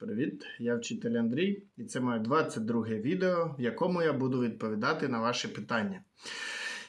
Привіт, я вчитель Андрій, і це моє 22 відео, в якому я буду відповідати на ваші питання.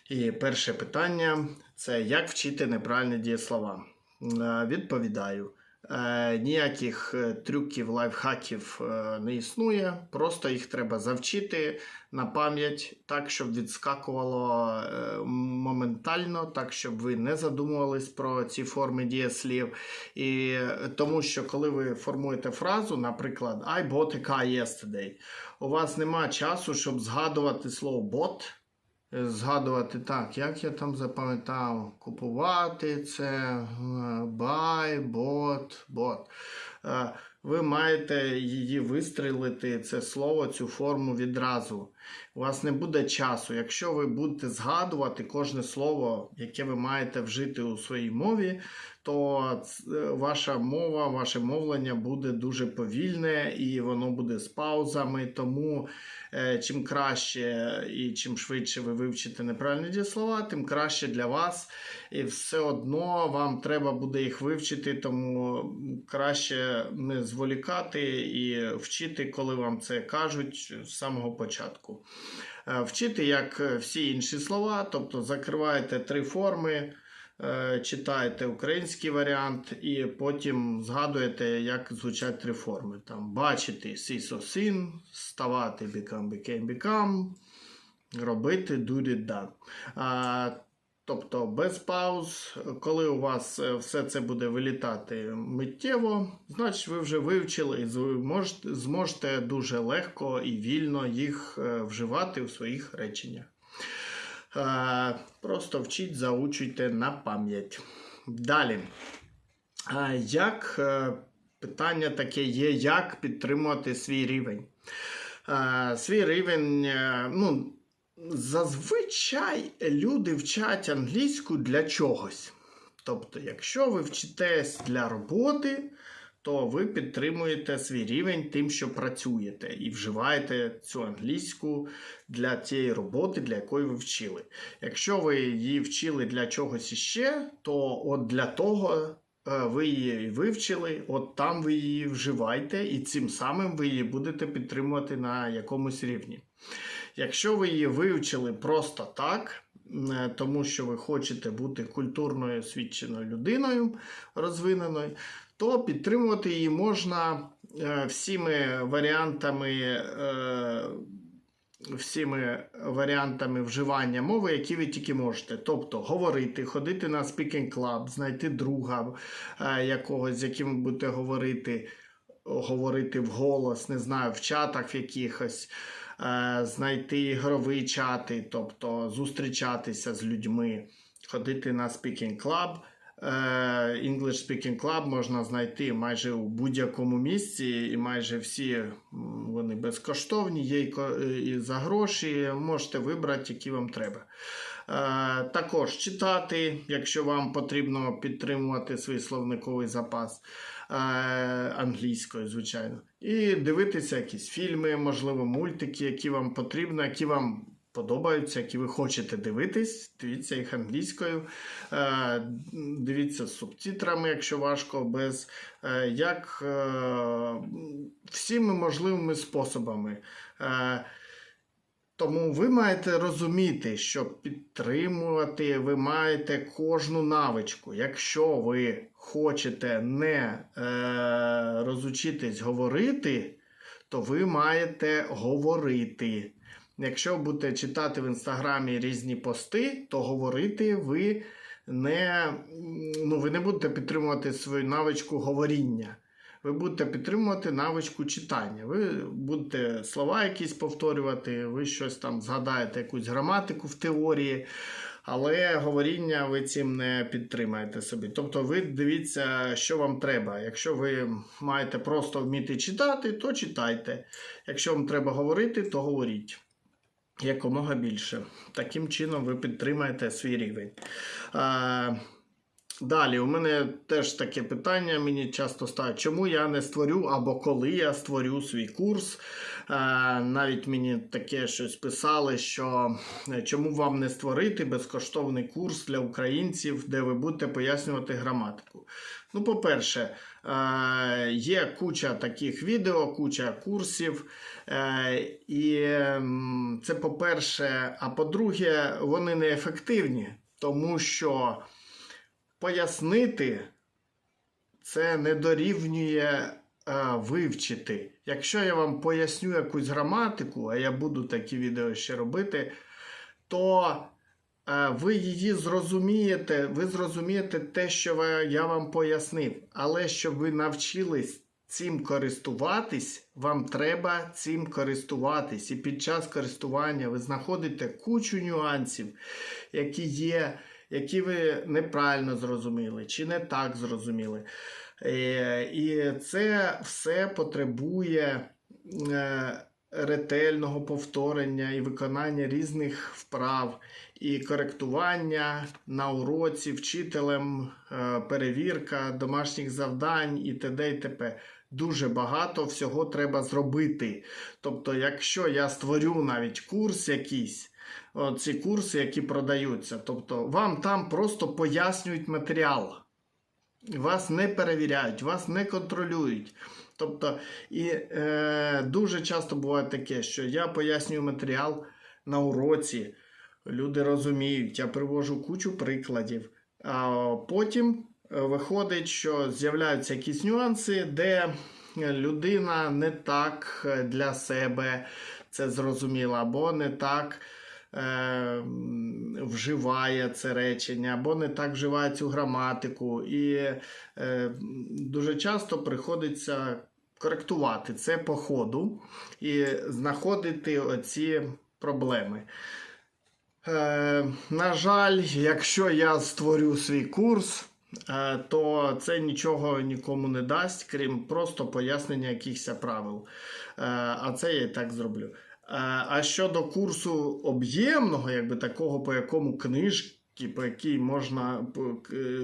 І перше питання це як вчити неправильні дієслова. Е, Відповідаю. Е, Ніяких е, трюків, лайфхаків е, не існує, просто їх треба завчити на пам'ять, так, щоб відскакувало моментально, так, щоб ви не задумувались про ці форми дієслів. І тому що коли ви формуєте фразу, наприклад, I bought a car yesterday, у вас нема часу, щоб згадувати слово е, згадувати так, як я там запам'ятав, купувати це, buy, bot. Е, Ви маєте її вистрілити, це слово, цю форму відразу. У вас не буде часу. Якщо ви будете згадувати кожне слово, яке ви маєте вжити у своїй мові, то е, ваша мова, ваше мовлення буде дуже повільне і воно буде з паузами. Тому е, чим краще і чим швидше ви вивчите неправильні дієслова, тим краще для вас. І все одно вам треба буде їх вивчити, тому краще не зволікати і вчити, коли вам це кажуть з самого початку. Е, Вчити як всі інші слова, тобто закриваєте три форми, читаєте український варіант і потім згадуєте, як звучать три форми. Там бачити seen, ставати become, became, become, робити do, did, Тобто без пауз, коли у вас е, все це буде вилітати миттєво, значить ви вже вивчили і зможете, зможете дуже легко і вільно їх е, вживати у своїх реченнях. Е, Просто вчіть, заучуйте на пам'ять. Далі. Е, Як е, питання таке є, як підтримувати свій рівень? Свій рівень, ну, зазвичай люди вчать англійську для чогось. Тобто, якщо ви вчитесь для роботи, то ви підтримуєте свій рівень тим, що працюєте, і вживаєте цю англійську для тієї роботи, для якої ви вчили. Якщо ви її вчили для чогось іще, то от для того е, ви її вивчили, от там ви її вживаєте, і цим самим ви її будете підтримувати на якомусь рівні. Якщо ви її вивчили просто так, е, тому що ви хочете бути культурною освіченою людиною розвиненою, то підтримувати її можна е, всіми варіантами. е, Всіми варіантами вживання мови, які ви тільки можете. Тобто говорити, ходити на speaking club, знайти друга е, якогось, з яким ви будете говорити, говорити вголос, не знаю, в чатах якихось, знайти ігрові чати, тобто зустрічатися з людьми, ходити на speaking club. Е, English Speaking Club можна знайти майже у будь-якому місці, і майже всі вони безкоштовні, є і за гроші. Можете вибрати, які вам треба. Е, Також читати, якщо вам потрібно підтримувати свій словниковий запас е, англійською, звичайно. І дивитися якісь фільми, можливо, мультики, які вам потрібно, які вам подобаються, які ви хочете дивитись. Дивіться їх англійською. Е, Дивіться з субтитрами, якщо важко, без е, як е, всіми можливими способами. Тому ви маєте розуміти, що підтримувати ви маєте кожну навичку. Якщо ви хочете не е, розучитись говорити, то ви маєте говорити. Якщо будете читати в інстаграмі різні пости, то говорити ви не, ну, ви не будете підтримувати свою навичку говоріння. Ви будете підтримувати навичку читання. Ви будете слова якісь повторювати, ви щось там згадаєте, якусь граматику в теорії, але говоріння ви цим не підтримаєте собі. Тобто ви дивіться, що вам треба. Якщо ви маєте просто вміти читати, то читайте. Якщо вам треба говорити, то говоріть. Якомога більше. Таким чином ви підтримаєте свій рівень. Далі, у мене теж таке питання. Мені часто ставлять, чому я не створю або коли я створю свій курс. Навіть мені таке щось писали, що е, чому вам не створити безкоштовний курс для українців, де ви будете пояснювати граматику. Ну, по-перше, е, є куча таких відео, куча курсів. Е, і це по-перше, а по-друге, вони неефективні, тому що пояснити це не дорівнює е, вивчити. Якщо я вам поясню якусь граматику, а я буду такі відео ще робити, то ви її зрозумієте, ви зрозумієте те, що я вам пояснив. Але щоб ви навчились цим користуватись, вам треба цим користуватись. І під час користування ви знаходите кучу нюансів, які є, які ви неправильно зрозуміли чи не так зрозуміли. Е, І це все потребує е, ретельного повторення і виконання різних вправ, і коректування на уроці вчителем, е, перевірка домашніх завдань і т.д. і т.п. Дуже багато всього треба зробити. Тобто, якщо я створю навіть курс якийсь, ці курси, які продаються, тобто вам там просто пояснюють матеріал. Вас не перевіряють, вас не контролюють. Тобто, і е, дуже часто буває таке, що я пояснюю матеріал на уроці, люди розуміють, я привожу кучу прикладів. А потім е, виходить, що з'являються якісь нюанси, де людина не так для себе це зрозуміла, або не так е, вживає це речення, або не так вживає цю граматику. І е, дуже часто приходиться коректувати це по ходу і знаходити оці проблеми. Е, на жаль, якщо я створю свій курс, е, то це нічого нікому не дасть, крім просто пояснення якихось правил. Е, а це я і так зроблю. Е, А щодо курсу об'ємного, якби такого, по якому книжки, по якій можна е,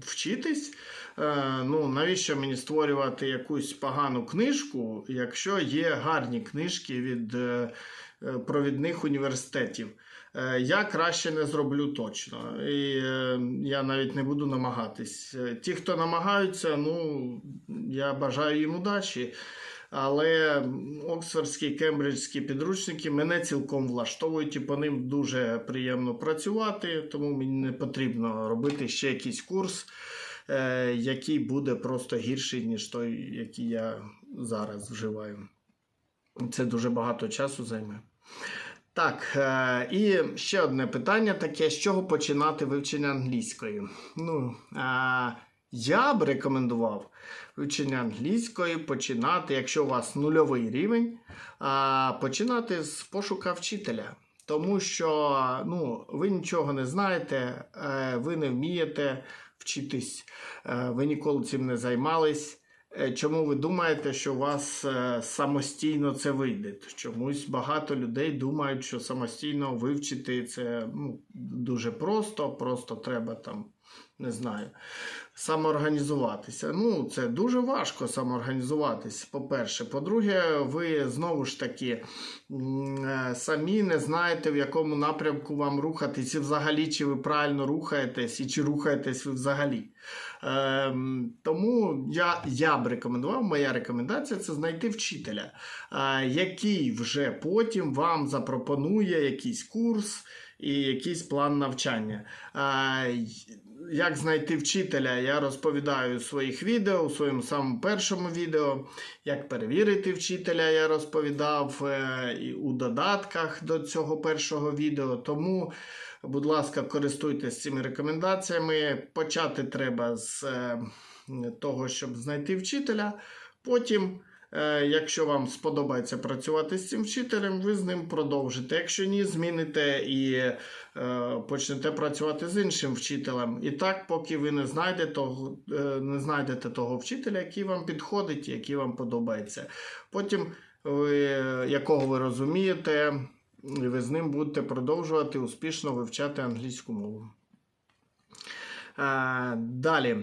вчитись, е, ну навіщо мені створювати якусь погану книжку, якщо є гарні книжки від провідних університетів? Я краще не зроблю точно. І я навіть не буду намагатись. Ті, хто намагаються, ну я бажаю їм удачі. Але оксфордські кембриджські підручники мене цілком влаштовують і по ним дуже приємно працювати, тому мені не потрібно робити ще якийсь курс, е, який буде просто гірший, ніж той, який я зараз вживаю. Це дуже багато часу займе. Так, е, і ще одне питання таке: з чого починати вивчення англійської? Ну, е, я б рекомендував вивчення англійської починати, якщо у вас нульовий рівень, починати з пошука вчителя. Тому що ну, ви нічого не знаєте, е, ви не вмієте вчитись, е, ви ніколи цим не займались. Е, Чому ви думаєте, що у вас самостійно це вийде? Чомусь багато людей думають, що самостійно вивчити це ну, дуже просто, просто треба там, не знаю, самоорганізуватися. Ну, це дуже важко самоорганізуватися, по-перше. По-друге, ви знову ж таки е, самі не знаєте, в якому напрямку вам рухатись, і взагалі, чи ви правильно рухаєтесь, і чи рухаєтесь ви взагалі. Ем, тому я, я б рекомендував, моя рекомендація це знайти вчителя, е, який вже потім вам запропонує якийсь курс і якийсь план навчання. Е, як знайти вчителя, я розповідаю у своїх відео, у своєму самому першому відео. Як перевірити вчителя, я розповідав е, у додатках до цього першого відео. Тому, будь ласка, користуйтесь цими рекомендаціями. Почати треба з е, того, щоб знайти вчителя. Потім, якщо вам сподобається працювати з цим вчителем, ви з ним продовжите. Якщо ні, зміните і е, почнете працювати з іншим вчителем. І так, поки ви не знайдете того, е, не знайдете того вчителя, який вам підходить, який вам подобається. Потім, ви, якого ви розумієте, ви з ним будете продовжувати успішно вивчати англійську мову. Е, Далі.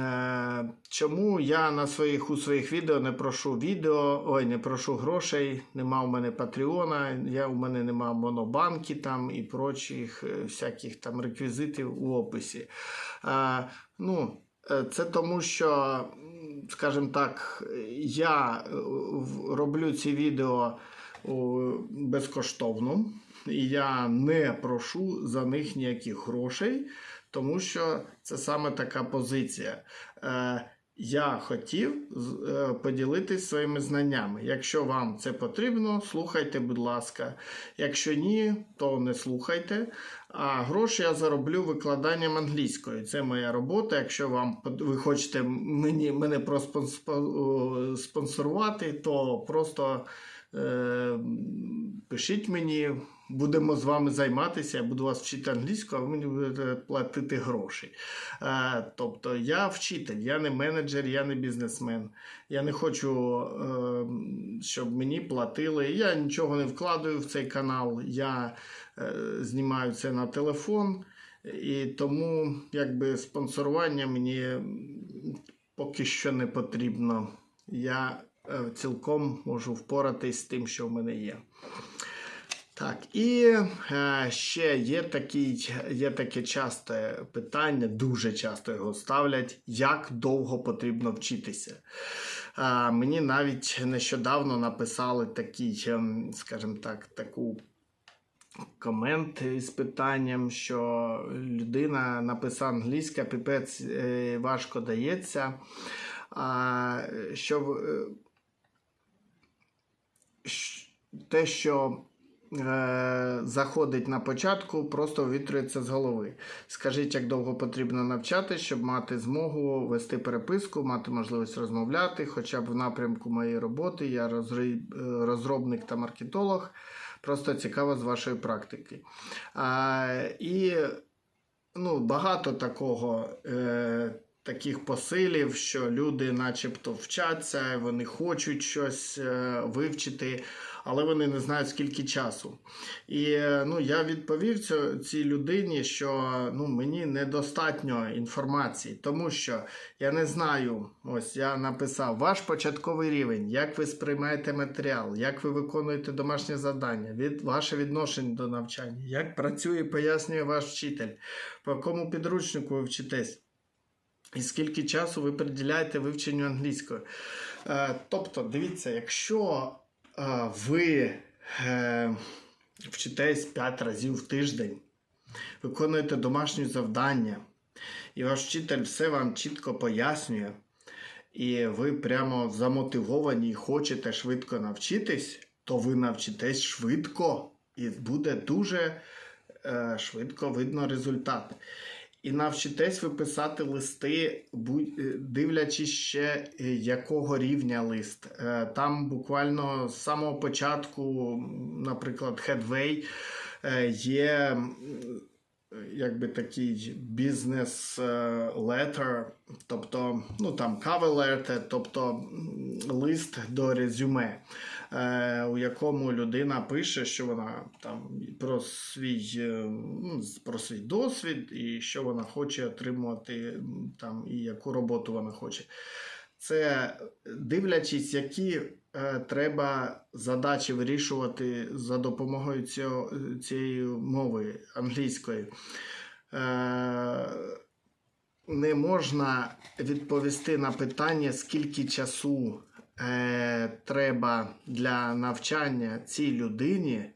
Е, Чому я на своїх у своїх відео не прошу відео, ой, не прошу грошей, нема у мене Патреона, я, у мене нема монобанки там і прочих е, всяких там реквізитів у описі. Ну, Це тому, що, скажімо так, я роблю ці відео безкоштовно, і я не прошу за них ніяких грошей, тому що це саме така позиція. Е, Я хотів е, поділитись своїми знаннями. Якщо вам це потрібно, слухайте, будь ласка. Якщо ні, то не слухайте. А гроші я зароблю викладанням англійської. Це моя робота. Якщо вам ви хочете мені, мене проспонсорувати, то просто е, пишіть мені, будемо з вами займатися, я буду вас вчити англійську, а ви мені будете платити гроші. Е, тобто я вчитель, я не менеджер, я не бізнесмен. Я не хочу, е, щоб мені платили. Я нічого не вкладаю в цей канал. Я е, знімаю це на телефон. І тому якби спонсорування мені поки що не потрібно. Я е, цілком можу впоратись з тим, що в мене є. Так, і е, ще є, такий, є таке часте питання, дуже часто його ставлять, як довго потрібно вчитися. Е, мені навіть нещодавно написали такий, ем, скажімо так, таку комент із питанням, що людина написала англійська, піпець е, важко дається. А, що е, те, що е, заходить на початку, просто вітрюється з голови. Скажіть, як довго потрібно навчатись, щоб мати змогу вести переписку, мати можливість розмовляти, хоча б в напрямку моєї роботи. Я е, розробник та маркетолог. Просто цікаво з вашої практики. А, і ну, багато такого. Е, Таких посилів, що люди, начебто, вчаться, вони хочуть щось е, вивчити, але вони не знають скільки часу. І ну, я відповів цій людині, що ну, мені недостатньо інформації, тому що я не знаю, ось я написав ваш початковий рівень, як ви сприймаєте матеріал, як ви виконуєте домашнє завдання, від, ваше відношення до навчання, як працює, пояснює ваш вчитель, по якому підручнику ви вчитесь. І скільки часу ви приділяєте вивченню англійської. Е, тобто, дивіться, якщо ви е, вчитесь 5 разів в тиждень, виконуєте домашні завдання, і ваш вчитель все вам чітко пояснює, і ви прямо замотивовані і хочете швидко навчитись, то ви навчитесь швидко. І буде дуже е, швидко видно результат. І навчитесь ви писати листи, е, дивлячись ще, е, якого рівня лист. Е, Там буквально з самого початку, наприклад, Headway є якби такий бізнес letter, тобто ну там cover letter, тобто лист до резюме, у якому людина пише, що вона там про свій, е, ну, про свій досвід і що вона хоче отримувати там, і яку роботу вона хоче. Це дивлячись, які е, треба задачі вирішувати за допомогою цього, цієї мови англійської. Е, не можна відповісти на питання, скільки часу е, треба для навчання цій людині.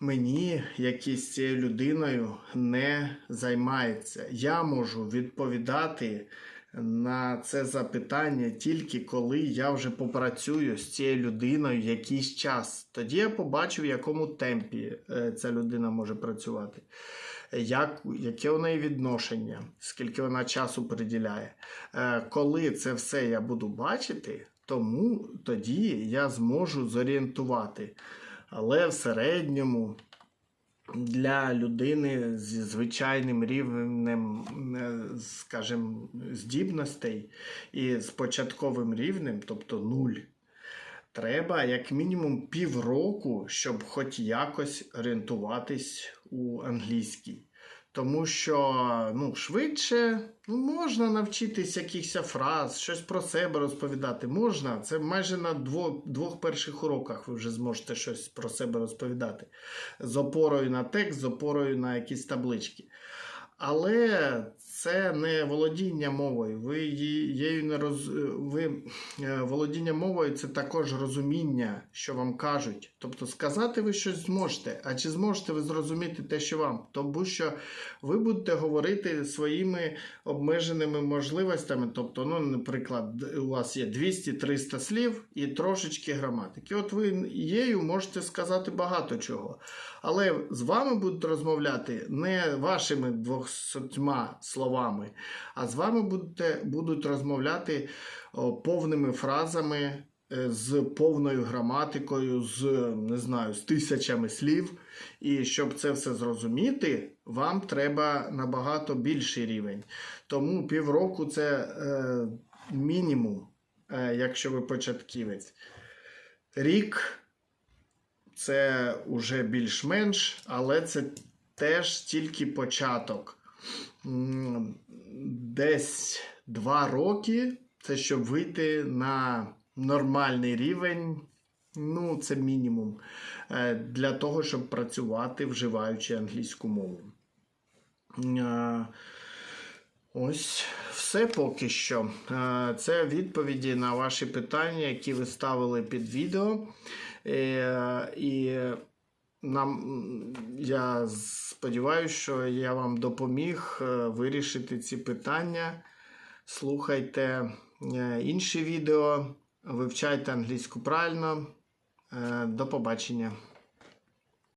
Мені, який з цією людиною не займається. Я можу відповідати на це запитання тільки коли я вже попрацюю з цією людиною якийсь час. Тоді я побачу, в якому темпі е, ця людина може працювати, як, яке у неї відношення, скільки вона часу приділяє. Е, Коли це все я буду бачити, тому тоді я зможу зорієнтувати. Але в середньому для людини зі звичайним рівнем, е, скажімо, здібностей і з початковим рівнем, тобто нуль, треба як мінімум півроку, щоб хоч якось орієнтуватись у англійській. Тому що ну, швидше ну, можна навчитись якихось фраз, щось про себе розповідати. Можна. Це майже на двох, двох перших уроках ви вже зможете щось про себе розповідати. З опорою на текст, з опорою на якісь таблички. Але це не володіння мовою. Ви її- не роз... ви... е, володіння мовою це також розуміння, що вам кажуть. Тобто сказати ви щось зможете, а чи зможете ви зрозуміти те, що вам? Тому що ви будете говорити своїми обмеженими можливостями. Тобто, ну, наприклад, у вас є 200-300 слів і трошечки граматики. От ви її можете сказати багато чого. Але з вами будуть розмовляти не вашими 200 словами, а з вами будете, будуть розмовляти повними фразами, е, з повною граматикою, з не знаю, з тисячами слів. І щоб це все зрозуміти, вам треба набагато більший рівень. Тому півроку це е, мінімум, е, якщо ви початківець. Рік це вже більш-менш, але це теж тільки початок. Десь два роки це щоб вийти на нормальний рівень. Ну, це мінімум е, для того, щоб працювати, вживаючи англійську мову. Е, Ось все поки що. Е, Це відповіді на ваші питання, які ви ставили під відео. І нам, я сподіваюся, що я вам допоміг е, вирішити ці питання. Слухайте е, інші відео, вивчайте англійську правильно. Е, До побачення.